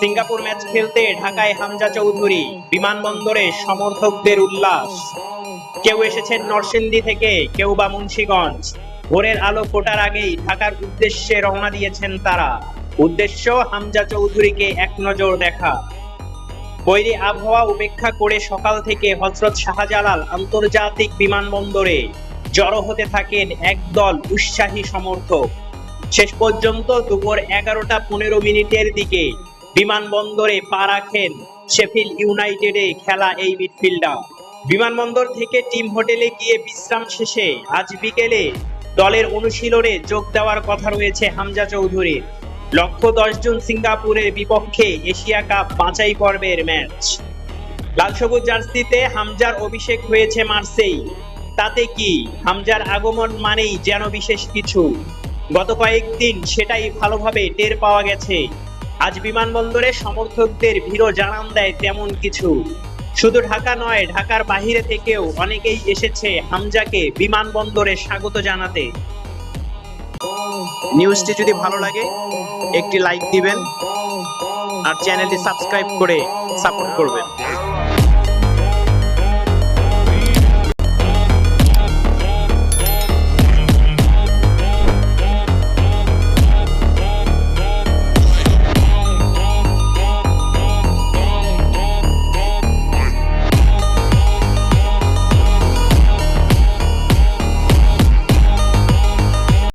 Singapore match খেলতে ঢাকায় হামজা চৌধুরী, বিমানবন্দরে সমর্থকদের উল্লাস। কেউ এসেছেন নরসিংদী থেকে, কেউ বা মুন্সিগঞ্জ। ভোরের আলো ফোটার আগেই ঢাকার উদ্দেশ্যে রওনা দিয়েছেন তারা। উদ্দেশ্য, হামজা চৌধুরীকে এক নজর দেখা। বৈরী আবহাওয়া উপেক্ষা করে সকাল থেকে হজরত শাহজালাল আন্তর্জাতিক বিমানবন্দরে জড়ো হতে থাকেন একদল উৎসাহী সমর্থক। শেষ পর্যন্ত দুপুর এগারোটা পনেরো মিনিটের দিকে বিমানবন্দরে পা রাখেন শেফিল ইউনাইটেডে খেলা এই মিডফিল্ডার। বিমানবন্দর থেকে টিম হোটেলে গিয়ে বিশ্রাম শেষে আজ বিকেলে দলের অনুশীলনে যোগ দেওয়ার কথা রয়েছে হামজা চৌধুরীর লক্ষ্য দশ জন সিঙ্গাপুরের বিপক্ষে এশিয়া কাপ বাছাই পর্বের ম্যাচ। লাল সবুজ জার্সিতে হামজার অভিষেক হয়েছে মার্সেই। তাতে কি হামজার আগমন মানেই যেন বিশেষ কিছু? গত কয়েকদিন সেটাই ভালোভাবে টের পাওয়া গেছে। আজ বিমানবন্দরে সমর্থকদের ভিড়ও জানান দেয় তেমন কিছু। শুধু ঢাকা নয়, ঢাকার বাহিরে থেকেও অনেকেই এসেছে হামজাকে বিমানবন্দরে স্বাগত জানাতে। নিউজটি যদি ভালো লাগে, একটি লাইক দিবেন আর চ্যানেলটি সাবস্ক্রাইব করে সাপোর্ট করবেন।